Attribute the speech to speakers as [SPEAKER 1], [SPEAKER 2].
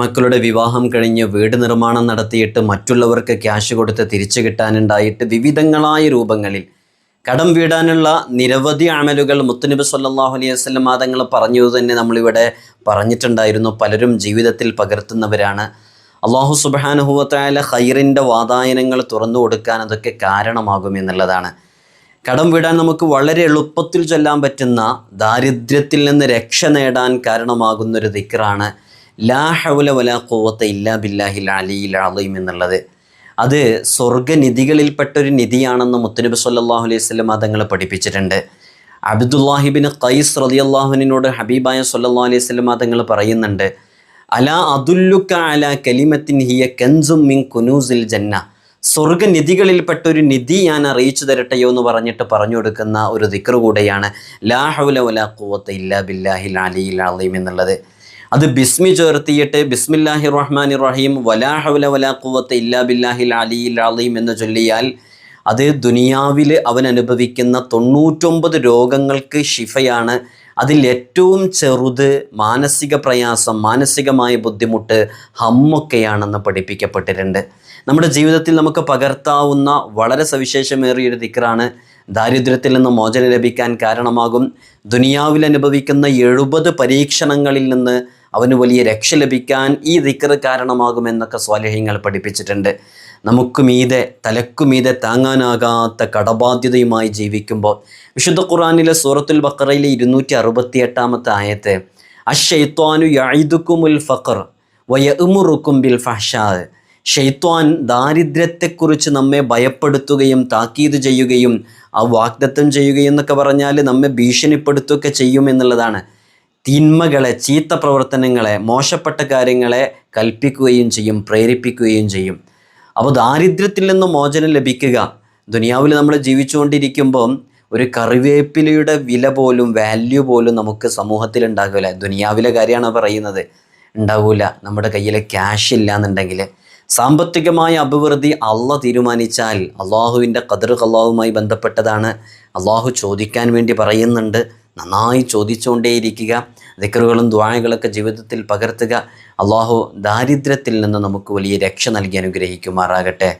[SPEAKER 1] മക്കളുടെ വിവാഹം കഴിഞ്ഞ് വീട് നിർമ്മാണം നടത്തിയിട്ട് മറ്റുള്ളവർക്ക് ക്യാഷ് കൊടുത്ത് തിരിച്ചു കിട്ടാനുണ്ടായിട്ട് വിവിധങ്ങളായ രൂപങ്ങളിൽ കടം വീടാനുള്ള നിരവധി അമലുകൾ മുത്തുനബി സല്ലാഹു അലൈഹി വസ്ലം മാതങ്ങൾ പറഞ്ഞു തന്നെ നമ്മളിവിടെ പറഞ്ഞിട്ടുണ്ടായിരുന്നു. പലരും ജീവിതത്തിൽ പകർത്തുന്നവരാണ്. അള്ളാഹു സുബാനുഭവത്തായ ഹൈറിന്റെ വാതായനങ്ങൾ തുറന്നു കൊടുക്കാൻ അതൊക്കെ കാരണമാകും എന്നുള്ളതാണ്. കടം വിടാൻ നമുക്ക് വളരെ എളുപ്പത്തിൽ ചൊല്ലാൻ പറ്റുന്ന ദാരിദ്ര്യത്തിൽ നിന്ന് രക്ഷ നേടാൻ കാരണമാകുന്നൊരു ദിക്റാണ്. ലാ ഹൗല വലാ ഖുവത്ത ഇല്ലാ ബില്ലാഹിൽ അലിയിൽ അലീം എന്നുള്ളത്. അത് സ്വർഗനിധികളിൽപ്പെട്ടൊരു നിധിയാണെന്ന് മുത്തനബി സല്ലാഹു അലൈഹി വസല്ലം തങ്ങൾ പഠിപ്പിച്ചിട്ടുണ്ട്. അബ്ദുല്ലാഹിബിൻ ഖൈസ് അള്ളാഹുവിനോട് ഹബീബായ സല്ലാ അലൈഹി വസല്ലം തങ്ങൾ പറയുന്നുണ്ട്. അലാ അതുല്ലുക്ക അല കലിമത്തിൻ ഹിയ കെൻസും മിൻ കുനൂസിൽ ജന്ന. സ്വർഗനിധികളിൽപ്പെട്ട ഒരു നിധി ഞാൻ അറിയിച്ചു തരട്ടെയോ എന്ന് പറഞ്ഞിട്ട് പറഞ്ഞു കൊടുക്കുന്ന ഒരു ദിക്കർ കൂടെയാണ് ലാ ഹൗല വലാ ഇല്ലാ ബില്ലാഹിൽ അലിയിൽ അലീം എന്നുള്ളത്. അത് ബിസ്മി ചേർത്തിയിട്ട് ബിസ്മില്ലാഹി റഹ്മാൻ റഹീം വലാ ഹൗല വലാ ഖുവത്ത ഇല്ലാ ബില്ലാഹിൽ അലിയിൽ അലീം എന്ന് ചൊല്ലിയാൽ അത് ദുനിയാവിൽ അവൻ അനുഭവിക്കുന്ന തൊണ്ണൂറ്റൊമ്പത് രോഗങ്ങൾക്ക് ശിഫയാണ്. അതിൽ ഏറ്റവും ചെറുത് മാനസിക പ്രയാസം മാനസികമായ ബുദ്ധിമുട്ട് ഹമ്മൊക്കെയാണെന്ന് പഠിപ്പിക്കപ്പെട്ടിട്ടുണ്ട്. നമ്മുടെ ജീവിതത്തിൽ നമുക്ക് പകർത്താവുന്ന വളരെ സവിശേഷമേറിയൊരു ദിക്റാണ് ദാരിദ്ര്യത്തിൽ നിന്ന് മോചനം ലഭിക്കാൻ കാരണമാകും. ദുനിയാവിൽ അനുഭവിക്കുന്ന എഴുപത് പരീക്ഷണങ്ങളിൽ നിന്ന് അവന് വലിയ രക്ഷ ലഭിക്കാൻ ഈ ദിക്ർ കാരണമാകുമെന്നൊക്കെ സ്വാലഹ്യങ്ങൾ പഠിപ്പിച്ചിട്ടുണ്ട്. നമുക്ക് മീതെ തലക്കു മീതെ താങ്ങാനാകാത്ത കടബാധ്യതയുമായി ജീവിക്കുമ്പോൾ വിശുദ്ധ ഖുറാനിലെ സൂറത്തുൽ ബക്കറയിലെ ഇരുന്നൂറ്റി അറുപത്തി എട്ടാമത്തെ ആയത്ത് അഷെയ്ത്വാനു യഴുതുക്കുമുൽ ഫഖർ വയമുറുക്കും ബിൽ ഫഷാദ് ഷെയ്ത്വാൻ ദാരിദ്ര്യത്തെക്കുറിച്ച് നമ്മെ ഭയപ്പെടുത്തുകയും താക്കീത് ചെയ്യുകയും ആ വാഗ്ദത്തം ചെയ്യുകയും എന്നൊക്കെ പറഞ്ഞാൽ നമ്മെ ഭീഷണിപ്പെടുത്തുകയൊക്കെ ചെയ്യും എന്നുള്ളതാണ് തിന്മകളെ ചീത്ത പ്രവർത്തനങ്ങളെ മോശപ്പെട്ട കാര്യങ്ങളെ കൽപ്പിക്കുകയും ചെയ്യും പ്രേരിപ്പിക്കുകയും ചെയ്യും. അപ്പോൾ ദാരിദ്ര്യത്തിൽ നിന്ന് മോചനം ലഭിക്കുക. ദുനിയാവിൽ നമ്മൾ ജീവിച്ചുകൊണ്ടിരിക്കുമ്പം ഒരു കറിവേപ്പിലയുടെ വില പോലും വാല്യൂ പോലും നമുക്ക് സമൂഹത്തിൽ ഉണ്ടാകില്ല. ദുനിയാവിലെ കാര്യമാണ് പറയുന്നത്. ഉണ്ടാവില്ല നമ്മുടെ കയ്യിൽ ക്യാഷ് ഇല്ല എന്നുണ്ടെങ്കിൽ സാമ്പത്തികമായ അഭിവൃദ്ധി അള്ള തീരുമാനിച്ചാൽ അള്ളാഹുവിന്റെ കതിർ അള്ളാഹുമായി ബന്ധപ്പെട്ടതാണ് അള്ളാഹു ചോദിക്കാൻ വേണ്ടി പറയുന്നുണ്ട്. നന്നായി ചോദിച്ചുകൊണ്ടേയിരിക്കുക ദിക്കറുകളും ദ്വായകളൊക്കെ ജീവിതത്തിൽ പകർത്തുക അള്ളാഹു ദാരിദ്ര്യത്തിൽ നിന്ന് നമുക്ക് വലിയ രക്ഷ നൽകി അനുഗ്രഹിക്കുമാറാകട്ടെ.